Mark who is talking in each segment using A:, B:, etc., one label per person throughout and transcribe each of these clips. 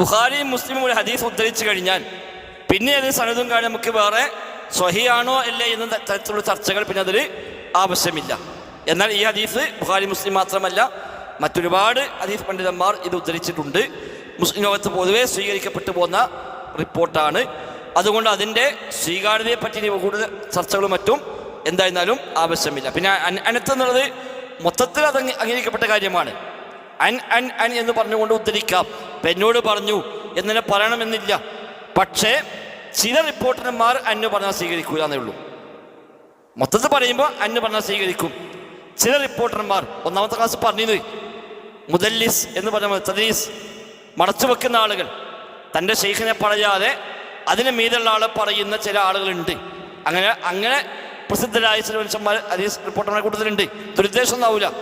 A: ബുഖാരിയും മുസ്ലിമും ഒരു ഹദീസ് ഉദ്ധരിച്ചു കഴിഞ്ഞാൽ പിന്നെ അത് സനതും കാണാൻ നമുക്ക് വേറെ സ്വഹിയാണോ അല്ലേ എന്ന തരത്തിലുള്ള ചർച്ചകൾ പിന്നെ അതിൽ ആവശ്യമില്ല. എന്നാൽ ഈ ഹദീസ് ബുഖാരി മുസ്ലിം മാത്രമല്ല മറ്റൊരുപാട് ഹദീസ് പണ്ഡിതന്മാർ ഇത് ഉദ്ധരിച്ചിട്ടുണ്ട്. മുസ്ലിം ലോകത്ത് പൊതുവെ സ്വീകരിക്കപ്പെട്ടു പോകുന്ന റിപ്പോർട്ടാണ്. അതുകൊണ്ട് അതിന്റെ സ്വീകാര്യതയെ പറ്റി കൂടുതൽ ചർച്ചകളും മറ്റും എന്തായിരുന്നാലും ആവശ്യമില്ല. പിന്നെ അൻ- അനത്ത് എന്നുള്ളത് മൊത്തത്തിൽ അത് അംഗീകരിക്കപ്പെട്ട കാര്യമാണ്. അൻ അൻ അൻ എന്ന് പറഞ്ഞുകൊണ്ട് ഉദ്ധരിക്കാം. എന്നോട് പറഞ്ഞു എന്നെ പറയണമെന്നില്ല. പക്ഷേ ചില റിപ്പോർട്ടർമാർ അന്ന് പറഞ്ഞാൽ സ്വീകരിക്കൂല എന്നേ ഉള്ളൂ. മൊത്തത്തിൽ പറയുമ്പോൾ അന്ന് പറഞ്ഞാൽ സ്വീകരിക്കും. ചില റിപ്പോർട്ടർമാർ ഒന്നാമത്തെ ക്ലാസ് പറഞ്ഞത് മുദല്ലിസ് എന്ന് പറഞ്ഞ തദീസ് മടച്ചു വെക്കുന്ന ആളുകൾ. തന്റെ ഷെയ്ഖിനെ പറയാതെ അതിന് മീതുള്ള ആളെ പറയുന്ന ചില ആളുകളുണ്ട്. അങ്ങനെ അങ്ങനെ പ്രസിദ്ധരായ ചില മനുഷ്യന്മാർ അതീസ് റിപ്പോർട്ടർമാരെ കൂട്ടത്തിലുണ്ട്. ദുരുദ്ദേശം ഒന്നാവില്ല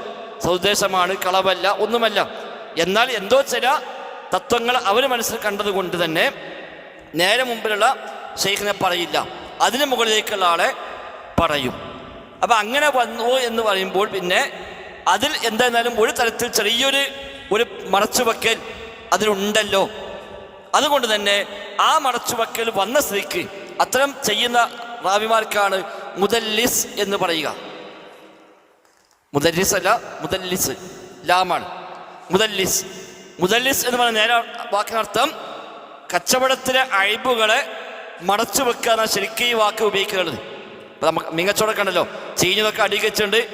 A: സൗദ്ദേശമാണ് കളവല്ല ഒന്നുമല്ല. എന്നാൽ എന്തോ ചില തത്വങ്ങൾ അവർ മനസ്സിൽ കണ്ടതുകൊണ്ട് തന്നെ നേരെ മുമ്പിലുള്ള ഷെയ്ഖിനെ പറയില്ല. അതിന് മുകളിലേക്കുള്ള ആളെ പറയും. അപ്പം അങ്ങനെ വന്നു എന്ന് പറയുമ്പോൾ പിന്നെ അതിൽ എന്തായിരുന്നാലും ഒരു തരത്തിൽ ചെറിയൊരു ഒരു മറച്ചുവെക്കൽ അതിലുണ്ടല്ലോ. അതുകൊണ്ട് തന്നെ ആ മറച്ചുവെക്കൽ വന്ന സ്ത്രീക്ക് അത്തരം ചെയ്യുന്ന റാവിമാർക്കാണ് മുദല്ലിസ് എന്ന് പറയുക. മുദല്ലിസ് അല്ല മുദല്ലിസ്. ലാമാണ്. മുദല്ലിസ്. മുദല്ലിസ് എന്ന് പറയുന്ന നേരെ വാക്കിനർത്ഥം കച്ചവടത്തിലെ അഴിബുകളെ മടച്ചു വെക്കുക എന്നാണ് ശരിക്കും ഈ വാക്ക് ഉപയോഗിക്കുന്നത്. ഇപ്പം നമുക്ക് മികച്ചോടൊക്കെ ഉണ്ടല്ലോ. ചീഞ്ഞതൊക്കെ അടിയിൽ വെച്ചിട്ടുണ്ട്.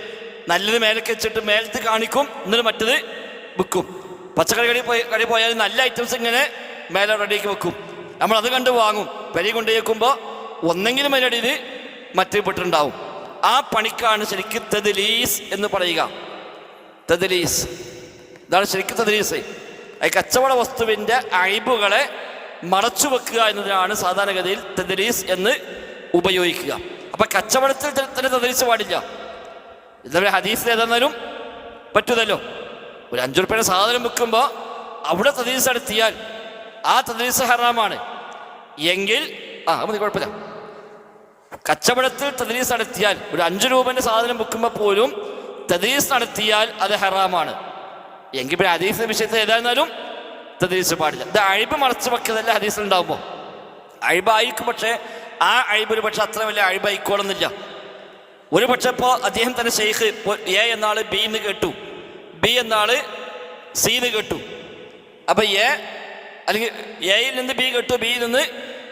A: നല്ലത് മേലേക്ക് വെച്ചിട്ട് മേലത്ത് കാണിക്കും. എന്നിട്ട് മറ്റത് വിൽക്കും പച്ചക്കറി കടി പോയി കടി പോയാൽ നല്ല ഐറ്റംസ് ഇങ്ങനെ മേലെ റെഡിയാക്കി വെക്കും. നമ്മൾ അത് കണ്ട് വാങ്ങും. പെരി കൊണ്ടുപോയിക്കുമ്പോൾ ഒന്നെങ്കിലും അതിനടിയിൽ മറ്റേ പെട്ടിട്ടുണ്ടാവും. ആ പണിക്കാണ് ശരിക്കും തെദലീസ് എന്ന് പറയുക. തെദലീസ്. ഇതാണ് ശരിക്കും തദ്രീസ് ഈ കച്ചവട വസ്തുവിന്റെ അഴിബുകളെ മറച്ചു വെക്കുക എന്നതിനാണ് സാധാരണഗതിയിൽ തെതിരീസ് എന്ന് ഉപയോഗിക്കുക. അപ്പം കച്ചവടത്തിൽ തന്നെ തദ്രീസ് പാടില്ല. ഇതേ ഹദീസിൽ ഏതെന്നാലും പറ്റൂതല്ലോ ഒരു അഞ്ചു റുപ്യയുടെ സാധനം വെക്കുമ്പോൾ അവിടെ തദ്രീസ് നടത്തിയാൽ ആ തദ്രീസ് ഹറാമാണ്. എങ്കിൽ ആ മതി കുഴപ്പമില്ല. കച്ചവടത്തിൽ തദ്രീസ് നടത്തിയാൽ ഒരു അഞ്ച് രൂപന്റെ സാധനം വെക്കുമ്പോൾ പോലും തദ്രീസ് നടത്തിയാൽ അത് ഹറാമാണ്. എങ്കിൽ പിന്നെ ഹദീസിന്റെ വിഷയത്തിൽ ഏതായിരുന്നാലും തദ്രീസ് പാടില്ല. ഇത് അഴിബ് മറച്ചു വെക്കുന്നതല്ല ഹദീസിൽ ഉണ്ടാകുമ്പോൾ അഴിബായിരിക്കും പക്ഷേ ആ അഴിബ് ഒരു പക്ഷെ അത്ര വലിയ അഴിബായിക്കോളുന്നില്ല. ഒരു പക്ഷെ ഇപ്പോൾ അദ്ദേഹം തന്നെ ഷെയ്ഖ് എ എന്നാൾ ബി എന്ന് കേട്ടു. ബി എന്നാൾ സി എന്ന് കേട്ടു. അപ്പൊ എ അല്ലെങ്കിൽ എയിൽ നിന്ന് ബി കേട്ടു ബിയിൽ നിന്ന്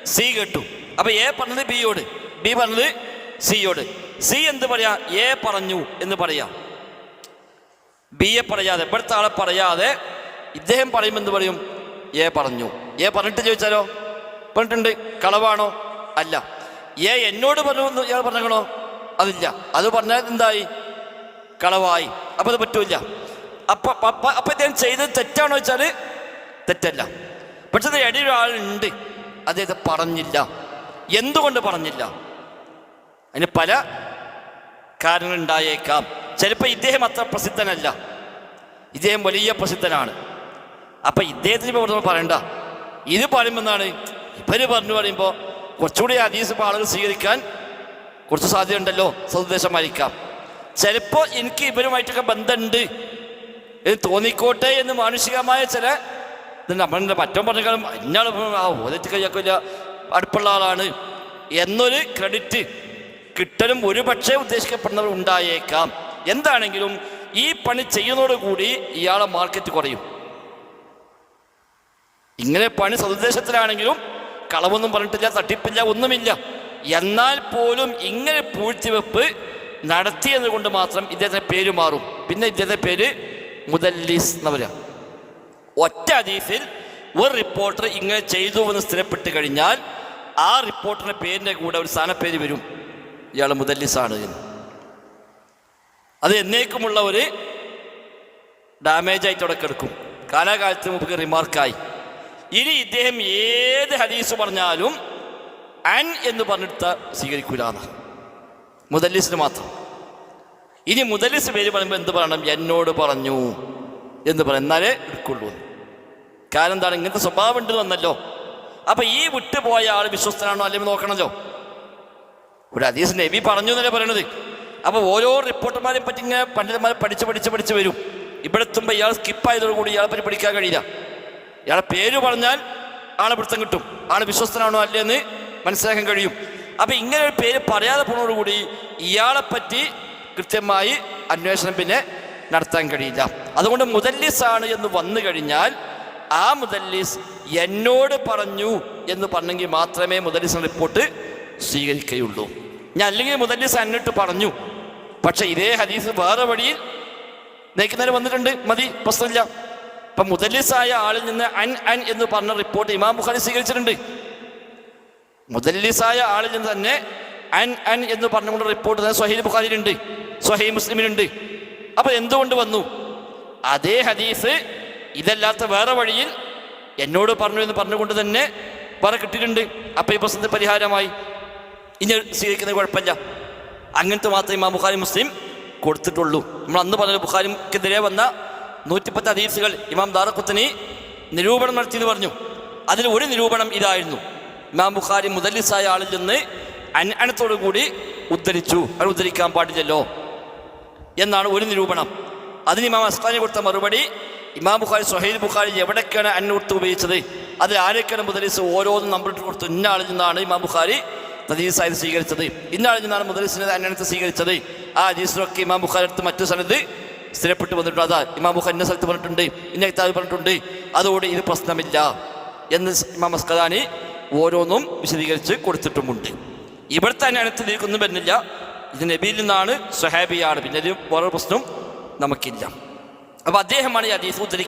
A: സി കേട്ടു. അപ്പൊ എ പറഞ്ഞത് ബിയോട് ബി പറഞ്ഞത് സിയോട്. സി എന്ത് പറയാ? എ പറഞ്ഞു എന്ന് പറയാം. ബിയെ പറയാതെ ഇവിടുത്തെ ആളെ പറയാതെ ഇദ്ദേഹം പറയുമെന്ന് പറയും എ പറഞ്ഞു. എ പറഞ്ഞിട്ട് ചോദിച്ചാലോ? പറഞ്ഞിട്ടുണ്ട്. കളവാണോ? അല്ല. എ എന്നോട് പറഞ്ഞു എന്ന് ഇയാൾ പറഞ്ഞോ അതില്ല. അത് പറഞ്ഞാൽ എന്തായി? കളവായി. അപ്പൊ അത് പറ്റൂല അപ്പൊ അപ്പൊ ഇദ്ദേഹം ചെയ്തത് തെറ്റാണോ വെച്ചാൽ തെറ്റല്ല. പക്ഷെ അത് ഇടയിൽ ഒരാളുണ്ട്. അദ്ദേഹത്തെ പറഞ്ഞില്ല. എന്തുകൊണ്ട് പറഞ്ഞില്ല? അതിന് പല കാരണങ്ങൾ ഉണ്ടായേക്കാം ചിലപ്പോൾ ഇദ്ദേഹം അത്ര പ്രസിദ്ധനല്ല. ഇദ്ദേഹം വലിയ പ്രസിദ്ധനാണ്. അപ്പം ഇദ്ദേഹത്തിന് ഇപ്പോൾ നമ്മൾ പറയണ്ട. ഇത് പറയുമ്പോൾ എന്താണ് ഇവർ പറഞ്ഞു പറയുമ്പോൾ കുറച്ചുകൂടി അതീസ് ഇപ്പോൾ ആളുകൾ സ്വീകരിക്കാൻ കുറച്ച് സാധ്യതയുണ്ടല്ലോ. സതുദ്ദേശമായിരിക്കാം. ചിലപ്പോൾ എനിക്ക് ഇവരുമായിട്ടൊക്കെ ബന്ധമുണ്ട്. എന്ന് തോന്നിക്കോട്ടെ എന്ന് മാനുഷികമായ ചില ഇത് നമ്മളുടെ മറ്റോ പറഞ്ഞാലും ഇന്നാൾ ആ ഓലറ്റ് കയ്യാക്കില്ല അടുപ്പുള്ള ആളാണ് എന്നൊരു ക്രെഡിറ്റ് കിട്ടലും ഒരുപക്ഷെ ഉദ്ദേശിക്കപ്പെടുന്നവർ ഉണ്ടായേക്കാം എന്താണെങ്കിലും ഈ പണി ചെയ്യുന്നതോടുകൂടി ഇയാളെ മാർക്കറ്റ് കുറയും. ഇങ്ങനെ പണി സതുദ്ദേശത്തിലാണെങ്കിലും കളവൊന്നും പറഞ്ഞിട്ടില്ല തട്ടിപ്പില്ല ഒന്നുമില്ല. എന്നാൽ പോലും ഇങ്ങനെ പൂഴ്ത്തിവെപ്പ് നടത്തിയത് കൊണ്ട് മാത്രം ഇദ്ദേഹത്തിന്റെ പേര് മാറും. പിന്നെ ഇദ്ദേഹത്തെ പേര് മുദല്ലിസ് എന്നവര ഒറ്റ ഹദീസിൽ ഒരു റിപ്പോർട്ടർ ഇങ്ങനെ ചെയ്തു എന്ന് സ്ഥിരപ്പെട്ട് കഴിഞ്ഞാൽ ആ റിപ്പോർട്ടറിന്റെ പേരിന്റെ കൂടെ ഒരു സ്ഥാനപ്പേര് വരും. ഇയാൾ ആണ് എന്ന്. അത് എന്നേക്കുമുള്ള ഒരു ഡാമേജ് ആയിട്ട് അവിടെ കിടക്കും കാലാകാലത്ത് നമുക്ക് റിമാർക്കായി ഇനി ഇദ്ദേഹം ഏത് ഹദീസ് പറഞ്ഞാലും അൻ എന്ന് പറഞ്ഞിട്ട് സ്വീകരിക്കൂലെന്ന്. മുദല്ലിസിന് മാത്രം. ഇനി മുദല്ലിസ് പേര് പറയുമ്പോൾ എന്ത് പറയണം? എന്നോട് പറഞ്ഞു എന്ന് പറയും എന്നാലേ എടുക്കുള്ളൂ. കാരണം എന്താണ്? ഇങ്ങനത്തെ സ്വഭാവം ഉണ്ട് വന്നല്ലോ അപ്പൊ ഈ വിട്ടുപോയ ആൾ വിശ്വസ്തനാണോ അല്ലെങ്കിൽ നോക്കണല്ലോ ഒരു ഹദീസ് നബി പറഞ്ഞു എന്നല്ലേ പറയണത്. അപ്പൊ ഓരോ റിപ്പോർട്ടർമാരെ പറ്റി ഇങ്ങനെ പണ്ഡിതന്മാരെ പഠിച്ച് പഠിച്ച് പഠിച്ച് വരും. ഇവിടെ എത്തുമ്പോൾ ഇയാൾ സ്കിപ്പായതോടുകൂടി ഇയാളെ പറ്റി പഠിക്കാൻ കഴിയില്ല. ഇയാളെ പേര് പറഞ്ഞാൽ ആളെ പിടുത്തം കിട്ടും. ആൾ വിശ്വസ്തനാണോ അല്ലേന്ന് മനസ്സിലാക്കാൻ കഴിയും. അപ്പൊ ഇങ്ങനെ ഒരു പേര് പറയാതെ പോണതോടുകൂടി ഇയാളെ പറ്റി കൃത്യമായി അന്വേഷണം പിന്നെ നടത്താൻ കഴിയില്ല. അതുകൊണ്ട് മുദല്ലിസ് ആണ് എന്ന് വന്നു കഴിഞ്ഞാൽ ആ മുദല്ലിസ് എന്നോട് പറഞ്ഞു എന്ന് പറഞ്ഞെങ്കിൽ മാത്രമേ മുദല്ലിസ് റിപ്പോർട്ട് സ്വീകരിക്കുകയുള്ളൂ. ഞാൻ അല്ലെങ്കിൽ മുദല്ലിസ് എന്നിട്ട് പറഞ്ഞു. പക്ഷെ ഇതേ ഹദീസ് വേറെ വഴിയിൽ നയിക്കുന്നതിന് വന്നിട്ടുണ്ട്. മതി പ്രശ്നമില്ല. ഇപ്പൊ മുദല്ലിസായ ആളിൽ നിന്ന് അൻ അൻ എന്ന് പറഞ്ഞ റിപ്പോർട്ട് ഇമാം ബുഖാരി സ്വീകരിച്ചിട്ടുണ്ട്. മുദല്ലിസായ ആളിൽ നിന്ന് തന്നെ അൻ അൻ എന്ന് പറഞ്ഞുകൊണ്ട് റിപ്പോർട്ട് സ്വഹീൽ ബുഖാരിയിലുണ്ട്. സ്വഹീ മുസ്ലിമിനുണ്ട് അപ്പൊ എന്തുകൊണ്ട് വന്നു? അതേ ഹദീസ് ഇതല്ലാത്ത വേറെ വഴിയിൽ എന്നോട് പറഞ്ഞു എന്ന് പറഞ്ഞുകൊണ്ട് തന്നെ വേറെ കിട്ടിയിട്ടുണ്ട്. അപ്പൊ ഈ പ്രശ്നത്തിന് പരിഹാരമായി. ഇനി സ്വീകരിക്കുന്നത് കുഴപ്പമില്ല. അങ്ങനത്തെ മാത്രമേ ഇമാം ബുഖാരി മുസ്ലിം കൊടുത്തിട്ടുള്ളൂ. നമ്മൾ അന്ന് പറഞ്ഞ ബുഖാരിക്കെതിരെ വന്ന നൂറ്റിപ്പത്ത് ഹദീസുകൾ ഇമാം ദാറക്കുത്തനി നിരൂപണം നടത്തിയെന്ന് പറഞ്ഞു. അതിൽ ഒരു നിരൂപണം ഇതായിരുന്നു. ഇമാം ബുഖാരി മുദല്ലിസായ ആളിൽ നിന്ന് അനത്തോടു കൂടി ഉദ്ധരിച്ചു. അത് ഉദ്ധരിക്കാൻ പാടില്ലല്ലോ എന്നാണ് ഒരു നിരൂപണം. അതിന് ഇമാം അസ്താനി കൊടുത്ത മറുപടി ഇമാം ബുഖാരി സുഹൈദ് ബുഖാരി എവിടേക്കാണ് അന്നൂർത്ത് ഉപയോഗിച്ചത്? അതിൽ ആരൊക്കെയാണ് മുദലിസ് ഓരോന്നും നമ്പറിട്ട് കൊടുത്തു ഇന്ന ആളിൽ നിന്നാണ് ഇമാം ബുഖാരി നദീസായത് സ്വീകരിച്ചത്. ഇന്നാണ് മുതൽ മുദലിസിനെ അന്നത്തെ സ്വീകരിച്ചത്. ആ ഹദീസിലൊക്കെ ഇമാം ബുഖാരി അടുത്ത് മറ്റു സ്ഥലത്ത് സ്ഥിരപ്പെട്ടു വന്നിട്ടുണ്ട്. അതാ ഇമാം ബുഖാരി ഇന്ന സ്ഥലത്ത് പറഞ്ഞിട്ടുണ്ട് ഇന്ന കിതാബ് പറഞ്ഞിട്ടുണ്ട്. അതോടെ ഇത് പ്രശ്നമില്ല എന്ന് ഇമാം മസ്കദാനി ഓരോന്നും വിശദീകരിച്ച് കൊടുത്തിട്ടുമുണ്ട്. ഇവിടുത്തെ അന്യായത്തിൽ ഇരിക്കുന്നു വരുന്നില്ല. ഇത് നബിയിൽ നിന്നാണ് സ്വഹാബിയാണ്. പിന്നെ ഒരു വേറെ പ്രശ്നം നമുക്കില്ല. അപ്പോൾ അദ്ദേഹമാണ് ഈ ഹദീസ്